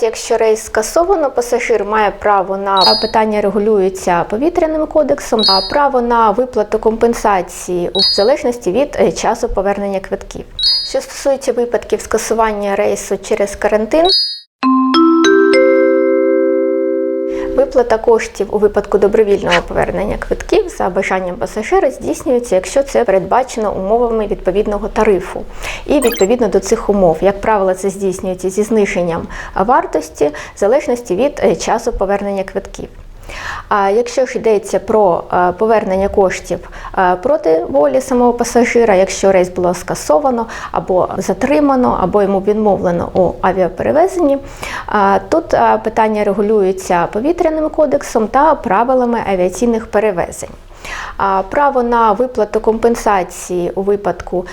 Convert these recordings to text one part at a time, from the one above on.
Якщо рейс скасовано, пасажир має право на питання регулюється повітряним кодексом, а право на виплату компенсації у залежності від е, часу повернення квитків. Що стосується випадків скасування рейсу через карантин. Виплата коштів у випадку добровільного повернення квитків за бажанням пасажира здійснюється, якщо це передбачено умовами відповідного тарифу. І відповідно до цих умов, як правило, це здійснюється зі зниженням вартості в залежності від е, часу повернення квитків. А якщо ж йдеться про е, повернення коштів е, проти волі самого пасажира, якщо рейс було скасовано або затримано, або йому відмовлено у авіаперевезенні, тут питання регулюється повітряним кодексом та правилами авіаційних перевезень. Право на виплату компенсації у випадку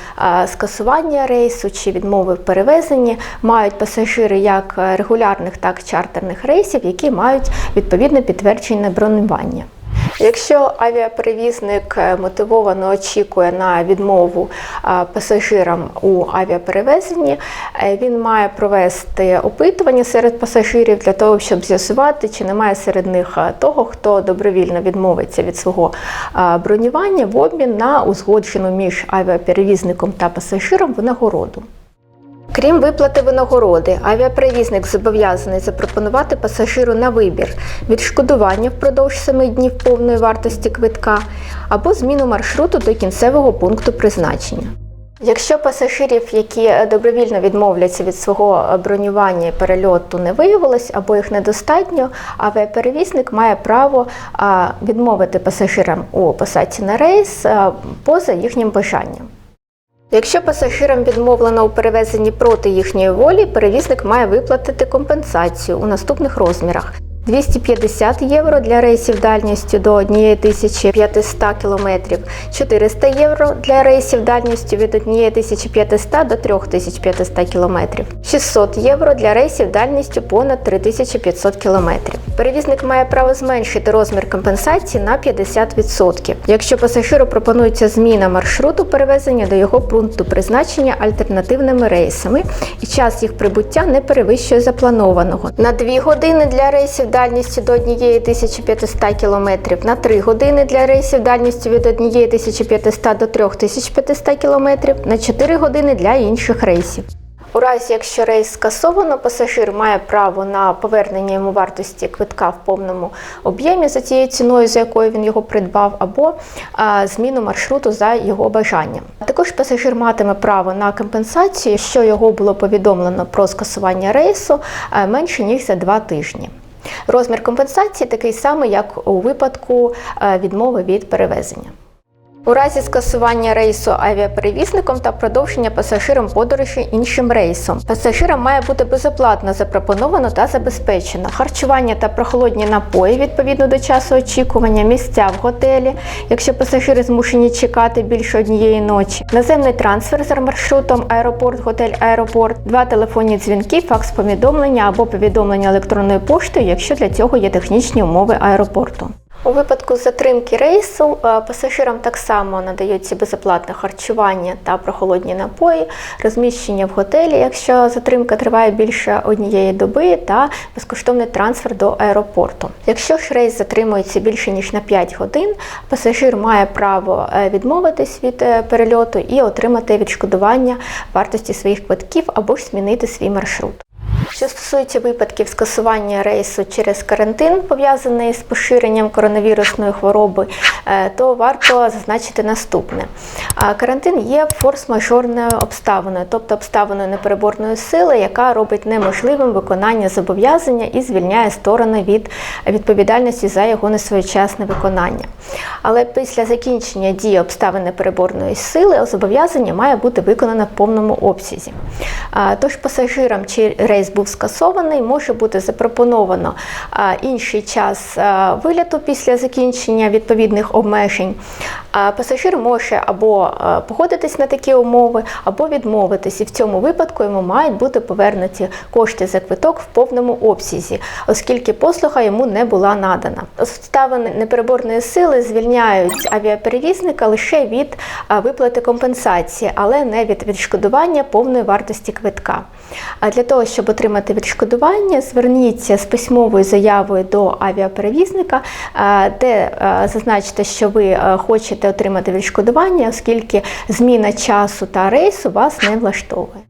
скасування рейсу чи відмови в перевезенні мають пасажири як регулярних, так і чартерних рейсів, які мають відповідне підтвердження бронювання. Якщо авіаперевізник е, мотивовано очікує на відмову пасажирам у авіаперевезенні, е, він має провести опитування серед пасажирів для того, щоб з'ясувати, чи немає серед них того, хто добровільно відмовиться від свого бронювання в обмін на узгоджену між авіаперевізником та пасажиром винагороду. Крім виплати винагороди, авіаперевізник зобов'язаний запропонувати пасажиру на вибір відшкодування впродовж 7 днів повної вартості квитка або зміну маршруту до кінцевого пункту призначення. Якщо пасажирів, які добровільно відмовляться від свого бронювання і перельоту, не виявилось або їх недостатньо, авіаперевізник має право відмовити пасажирам у посадці на рейс поза їхнім бажанням. Якщо пасажирам відмовлено у перевезенні проти їхньої волі, перевізник має виплатити компенсацію у наступних розмірах. 250 євро для рейсів дальністю до 1500 км, 400 євро для рейсів дальністю від 1500 до 3500 км, 600 євро для рейсів дальністю понад 3500 км. Перевізник має право зменшити розмір компенсації на 50%, якщо пасажиру пропонується зміна маршруту перевезення до його пункту призначення альтернативними рейсами, і час їх прибуття не перевищує запланованого. На 2 години для рейсів дальністю до 1500 км, на 3 години для рейсів дальністю від 1500 до 3500 км, на 4 години для інших рейсів. У разі, якщо рейс скасовано, пасажир має право на повернення йому вартості квитка в повному об'ємі за тією ціною, за якою він його придбав, або зміну маршруту за його бажанням. Також пасажир матиме право на компенсацію, що його було повідомлено про скасування рейсу менше ніж за два тижні. Розмір компенсації такий самий, як у випадку відмови від перевезення. У разі скасування рейсу авіаперевізником та продовження пасажирам подорожі іншим рейсом, пасажирам має бути безоплатно запропоновано та забезпечено харчування та прохолодні напої відповідно до часу очікування, місця в готелі, якщо пасажири змушені чекати більше однієї ночі, наземний трансфер за маршрутом аеропорт, готель, аеропорт, два телефонні дзвінки, факс-повідомлення або повідомлення електронною поштою, якщо для цього є технічні умови аеропорту. У випадку затримки рейсу е, пасажирам так само надається безоплатне харчування та прохолодні напої, розміщення в готелі, якщо затримка триває більше однієї доби, та безкоштовний трансфер до аеропорту. Якщо ж рейс затримується більше ніж на 5 годин, пасажир має право е, відмовитись від е, перельоту і отримати відшкодування вартості своїх квитків або ж змінити свій маршрут. Що стосується випадків скасування рейсу через карантин, пов'язаний з поширенням коронавірусної хвороби, е, то варто зазначити наступне: Карантин є форс-мажорною обставиною, тобто обставиною непереборної сили, яка робить неможливим виконання зобов'язання і звільняє сторони від відповідальності за його несвоєчасне виконання. Але після закінчення дії обставин непереборної сили зобов'язання має бути виконано в повному обсязі. Тож пасажирам, чи рейс був скасований, може бути запропоновано інший час виліту після закінчення відповідних обмежень. Пасажир може або погодитись на такі умови, або відмовитись, і в цьому випадку йому мають бути повернуті кошти за квиток в повному обсязі, оскільки послуга йому не була надана. Обставини непереборної сили звільняють авіаперевізника лише від виплати компенсації, але не від відшкодування повної вартості квитка. А для того, щоб отримати отримати відшкодування, зверніться з письмовою заявою до авіаперевізника, е, де е, зазначите, що ви е, хочете отримати відшкодування, оскільки зміна часу та рейсу вас не влаштовує.